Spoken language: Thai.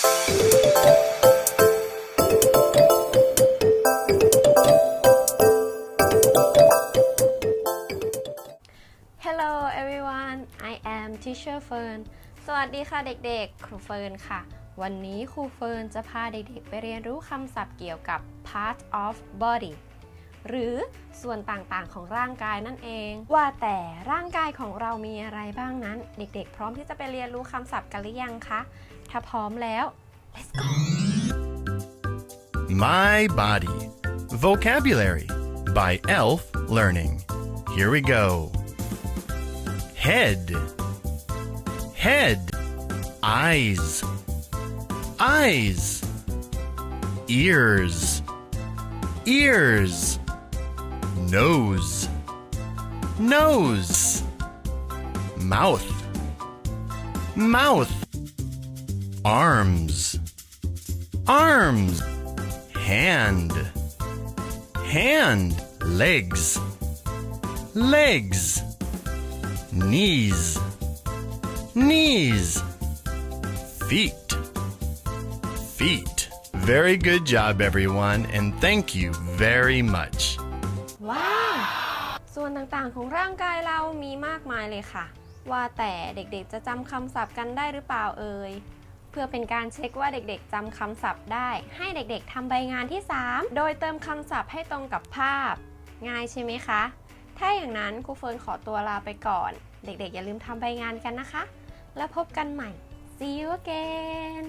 Hello everyone I am Teacher Fern สวัสดีค่ะเด็กๆ ครูเฟิร์นค่ะ วันนี้ครูเฟิร์นจะพาเด็กๆ ไปเรียนรู้คำศัพท์เกี่ยวกับ part of body หรือส่วนต่างๆของร่างกายนั่นเอง ว่าแต่ร่างกายของเรามีอะไรบ้างนั้น เด็กๆ พร้อมที่จะไปเรียนรู้คำศัพท์กันหรือยังคะ ถ้าพร้อมแล้ว let's go My Body Vocabulary by Elf Learning. Here we go. Head, head, eyes, eyes, ears, ears, nose, nose, mouth, mouth, arms, arms. Hand. Hand. Legs. Legs. Knees. Knees. Feet. Feet. Very good job everyone and thank you very much ว้าว ส่วนต่างๆของร่างกายเรามีมากมายเลยค่ะ ว่าแต่เด็กๆจะจำคำศัพท์กันได้หรือเปล่าเอ่ย เพื่อเป็นการเช็คว่าเด็กๆจำคำศัพท์ได้ ให้เด็กๆทำใบงานที่ 3 โดยเติมคำศัพท์ให้ตรงกับภาพ ง่ายใช่ไหมคะ ถ้าอย่างนั้นครูเฟิร์นขอตัวลาไปก่อน เด็กๆ อย่าลืมทำใบงานกันนะคะ แล้วพบกันใหม่ see you again